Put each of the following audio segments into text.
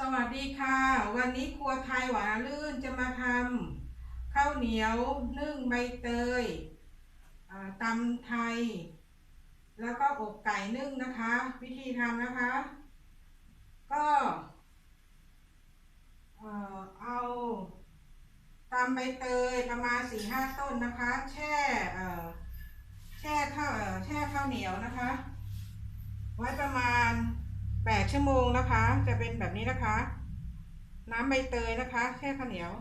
สวัสดีค่ะ วันนี้ครัวไทยหวานลื่นจะมาทำข้าวเหนียวนึ่งใบเตยตำไทย แล้วก็อกไก่นึ่งนะคะ วิธีทำนะคะ ก็เอาตำใบเตยประมาณสี่ห้าต้นนะคะ แช่แช่ข้าวแช่ข้าวเหนียวนะคะ ไว้ประมาณ แปดชั่วโมงนะคะ จะเป็นแบบนี้นะคะ น้ำใบเตยนะคะแช่ข้าวเหนียว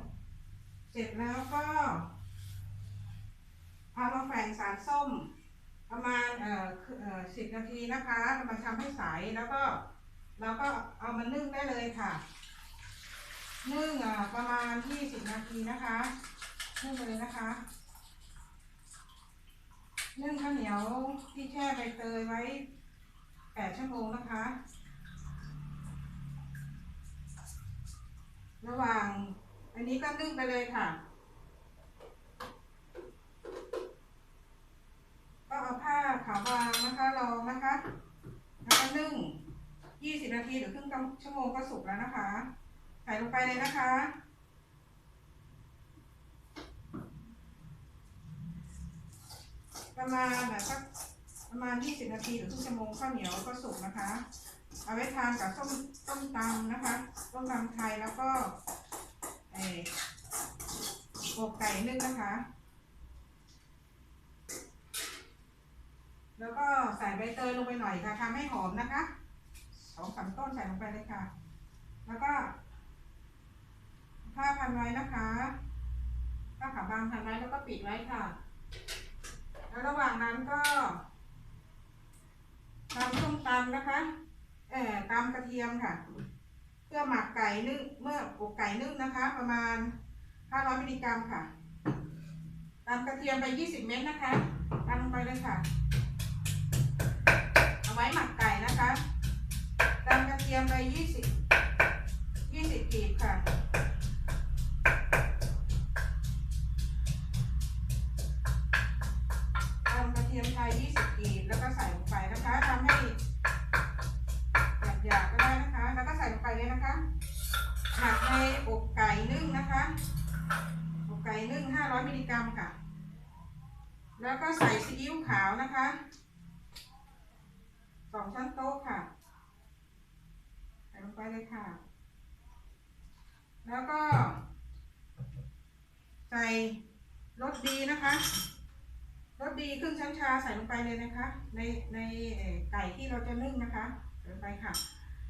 เสร็จแล้วก็เอามาแฝงสารส้มประมาณเอ่อเอ่อสิบนาทีนะคะเอามาทำให้ใสแล้วก็เราก็เอามานึ่งได้เลยค่ะ นึ่งอะประมาณยี่สิบนาทีนะคะ นึ่งไปเลยนะคะ นึ่งข้าวเหนียวที่แช่ใบเตยไว้แปดชั่วโมงนะคะ ระหว่าง อันนี้ก็นึ่งไปเลยค่ะ ก็เอาผ้าขาวบางนะคะรองนะคะ แล้วก็นึ่ง 20 นาทีหรือครึ่งชั่วโมงก็สุกแล้วนะคะ ใส่ลงไปเลยนะคะประมาณแบบสักประมาณ 20 นาทีหรือครึ่งชั่วโมงข้าวเหนียวก็สุกนะคะ เอาไว้ทานกับส้มต้มตำนะคะต้มตำไทยแล้วก็เอออกไก่นึ่งนะคะ แล้วก็ใส่ใบเตยลงไปหน่อยค่ะทำให้หอมนะคะสองสามต้นใส่ลงไปเลยค่ะ แล้วก็ผ้าพันไว้นะคะผ้าขาวบางพันไว้แล้วก็ปิดไว้ค่ะ แล้วระหว่างนั้นก็ทำส้มตำนะคะ เอ่อตำกระเทียมค่ะ เพื่อหมักไก่นึ่งเมื่ออกไก่นึ่งนะคะ ประมาณ 500มิลลิกรัมค่ะตำกระเทียมไป 20 เม็ดนะคะตำลงไปเลยค่ะ เอาไว้หมักไก่นะคะตำกระเทียมไป 20 20กีบค่ะ แล้วก็ใส่ซีอิ๊วขาวนะคะสองช้อนโต๊ะค่ะ ใส่ลงไปเลยค่ะ แล้วก็ ใส่รสดีนะคะรสดีครึ่งช้อนชาใส่ลงไปเลยนะคะ ในในไก่ที่เราจะนึ่งนะคะใส่ลงไปค่ะ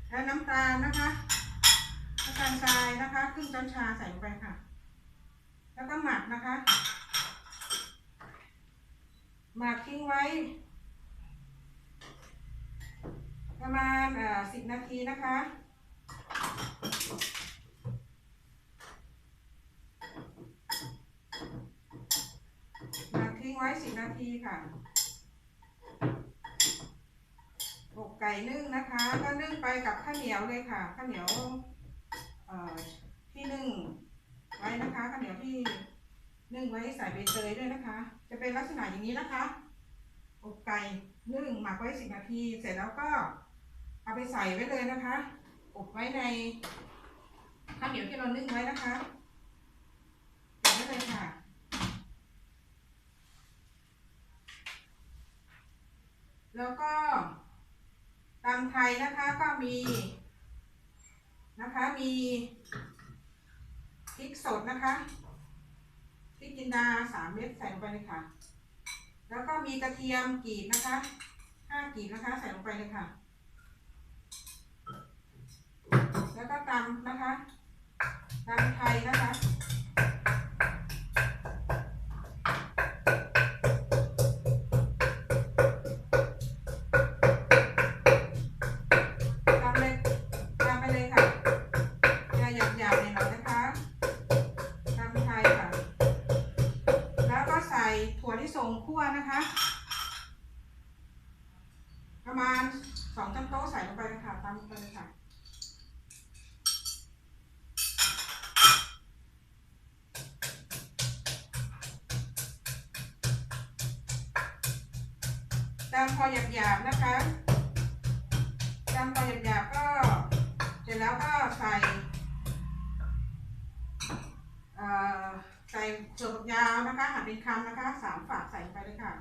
แล้วน้ำตาลนะคะน้ำตาลทรายนะคะครึ่งช้อนชาใส่ลงไปค่ะ แล้วก็หมักนะคะ หมักทิ้งไว้ ประมาณอ่สิบนาทีนะคะหมักทิ้งไว้สิบนาทีค่ะอกไก่นึ่งนะคะ ก็นึ่งไปกับข้าวเหนียวเลยค่ะข้าวเหนียวที่นึ่งไว้นะคะข้าวเหนียวที่ นึ่งไว้ใส่ใบเตยด้วยนะคะ จะเป็นลักษณะอย่างนี้นะคะอกไก่นึ่งหมักไว้สิบนาทีเสร็จแล้วก็เอาไปใส่ไว้เลยนะคะ อบไว้ในข้าวเหนียวที่เรานึ่งไว้นะคะใส่ไว้เลยค่ะแล้วก็ตำไทยนะคะก็มีนะคะมีพริกสดนะคะ ริกจินดาสามเม็ดใส่ลงไปเลยค่ะ แล้วก็มีกระเทียมกรีดนะคะห้ากรีดนะคะ ใส่ลงไปเลยค่ะ แล้วก็ตำนะคะตำไทยนะคะ นะคะ ประมาณสองช้อนโต๊ะใส่ลงไปเลยค่ะตามลงไปเลยค่ะตามพอหยาบๆนะคะตามพอหยาบๆก็เสร็จแล้วก็ใส่เอ่อ ใส่ถั่วฝักยาวนะคะหั่นเป็นคำนะคะสามฝากใส่ไปเลยค่ะ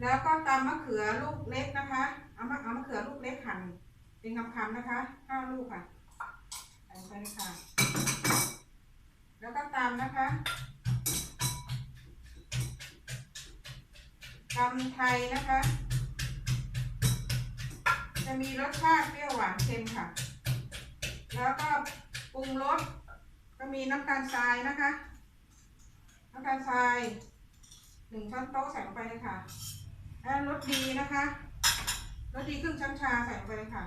แล้วก็ตำมะเขือลูกเล็กนะคะ เอามะเอามะเขือลูกเล็กหั่นเป็นคำๆนะคะห้าลูกค่ะใส่ลงไปเลยค่ะ แล้วก็ตำนะคะตำไทยนะคะ จะมีรสชาติเปรี้ยวหวานเค็มค่ะ แล้วก็ปรุงรสก็มีน้ำตาลทรายนะคะ น้ำตาลทรายหนึ่งช้อนโต๊ะใส่ลงไปเลยค่ะแล้วรสดีนะคะรสดีครึ่งช้อนชาใส่ลงไปเลยค่ะ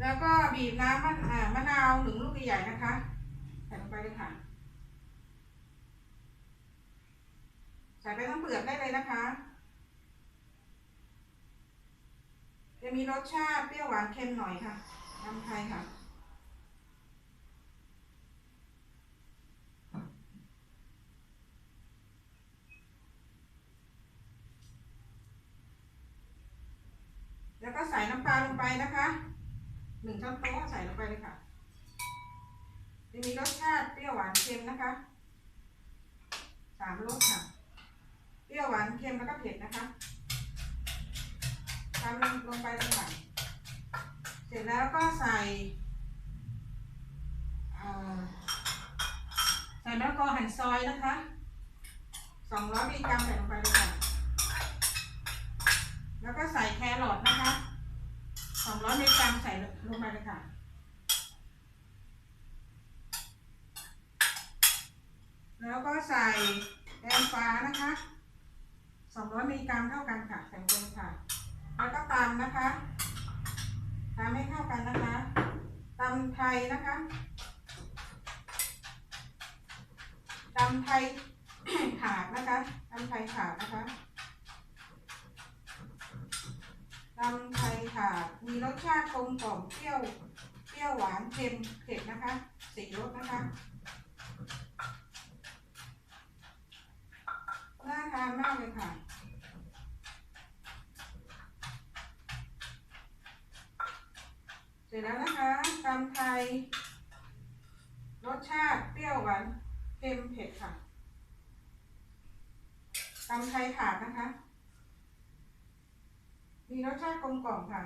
แล้วก็บีบน้ำมะอ่ามะนาวหนึ่งลูกใหญ่ๆนะคะ ใส่ลงไปเลยค่ะ ใส่ไปทั้งเปลือกได้เลยนะคะ จะมีรสชาติเปรี้ยวหวานเค็มหน่อยค่ะน้ำไทยค่ะแล้วก็ใส่น้ำปลาลงไปนะคะหนึ่งช้อนโต๊ะใส่ลงไปเลยค่ะจะมีรสชาติเปรี้ยวหวานเค็มนะคะสามรสค่ะ รี้ยวหวานเค็มแล้วก็เผ็ดนะคะตามลงลงไปเลยค่ะเสร็จแล้วก็ใส่ใส่มะละกอหั่นซอยนะคะสองร้อยมิลลิกรัมใส่ลงไปเลยค่ะแล้วก็ใส่แครอทนะคะสองร้อยมิลลิกรัมใส่ลงไปเลยค่ะแล้วก็ใส่แตงฟ้านะคะ สองร้อยมิลลิกรัมเท่ากันค่ะใส่ลงไปเลยค่ะแล้วก็ตำนะคะตำให้เข้ากันนะคะตำไทยนะคะตำไทยขาดนะคะตำไทยขาดนะคะตำไทยค่ะมีรสชาติกลมกล่อมเปรี้ยวเปรี้ยวหวานเค็มเผ็ดนะคะสีรสนะคะ น่า ทานมากเลยค่ะ เสร็จแล้วนะคะตำไทย รสชาติเปรี้ยวหวานเค็มเผ็ดค่ะตำไทยถาดนะคะ มีรสชาติกลมกล่อมค่ะ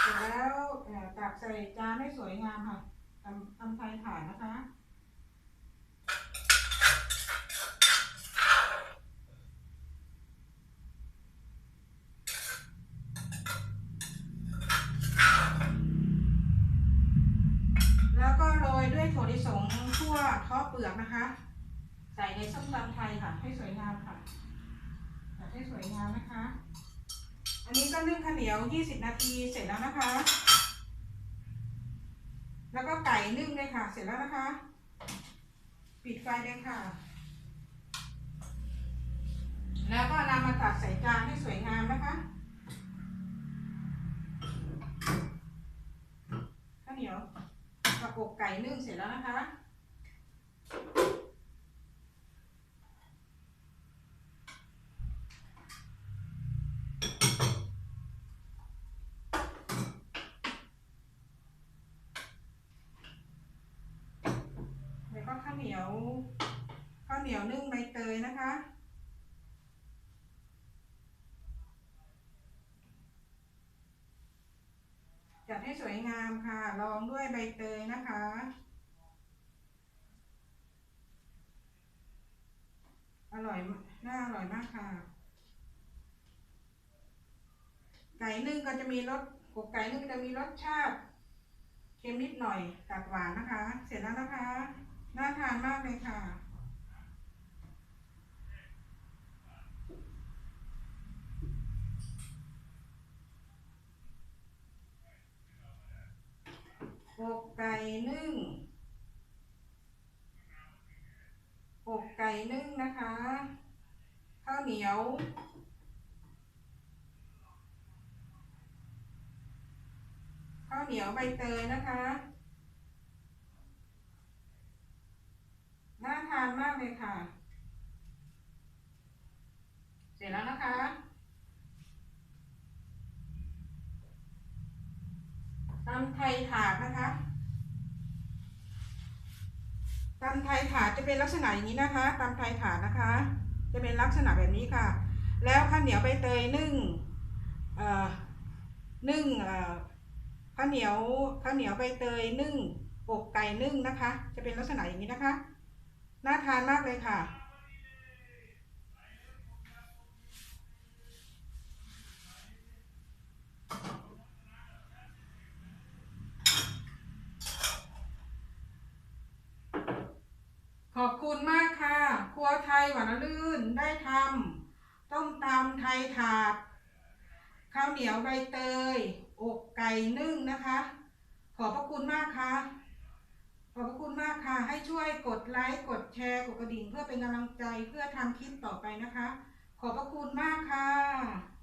เสร็จแล้วเอ่อตักใส่จานให้สวยงามค่ะตำตำไทยผ่านนะคะแล้วก็โรยด้วยถั่วลิสงทั่วทอเปลือกนะคะ ใส่ในส้มตำไทยค่ะ ให้สวยงามค่ะให้สวยงามนะคะ อันนี้ก็นึ่งข้าวเหนียว 20 นาทีเสร็จแล้วนะคะ นึ่งเลยค่ะ เสร็จแล้วนะคะ ปิดไฟเลยค่ะ แล้วก็นำมาตัดใส่จานให้สวยงามนะคะข้าวเหนียวกับอกไก่นึ่งเสร็จแล้วนะคะ แล้วก็ข้าวเหนียว ข้าว เหนียวนึ่งใบเตยนะคะ จัดให้สวยงามค่ะรองด้วยใบเตยนะคะอร่อยน่าอร่อยมากค่ะ ไก่นึ่งก็จะมีรสกบไก่นึ่งจะมีรสชาติเค็มนิดหน่อยตัดหวานนะคะ เสร็จแล้วนะคะ น่าทานมากเลยค่ะ อกไก่นึ่งอกไก่นึ่งนะคะ ข้าวเหนียวข้าวเหนียวใบเตยนะคะ น่าทานมากเลยค่ะ เสร็จแล้วนะคะ ตำไทยถาดนะคะตำไทยถาดจะเป็นลักษณะอย่างนี้นะคะตำไทยถาดนะคะ จะเป็นลักษณะแบบนี้ค่ะ แล้วข้าวเหนียวใบเตยนึ่งนึ่งข้าวเหนียวข้าวเหนียวใบเตยนึ่งอกไก่นึ่งนะคะ จะเป็นลักษณะอย่างนี้นะคะน่าทานมากเลยค่ะ ขอบคุณมากค่ะ ครัวไทยหวานลื่นได้ทำต้มตำไทยถาด ข้าวเหนียวใบเตย อกไก่นึ่งนะคะ ขอบพระคุณมากค่ะ ขอบพระคุณมากค่ะ ให้ช่วยกดไลค์ กดแชร์ กดกระดิ่งเพื่อเป็นกำลังใจเพื่อทำคลิปต่อไปนะคะ ขอบพระคุณมากค่ะ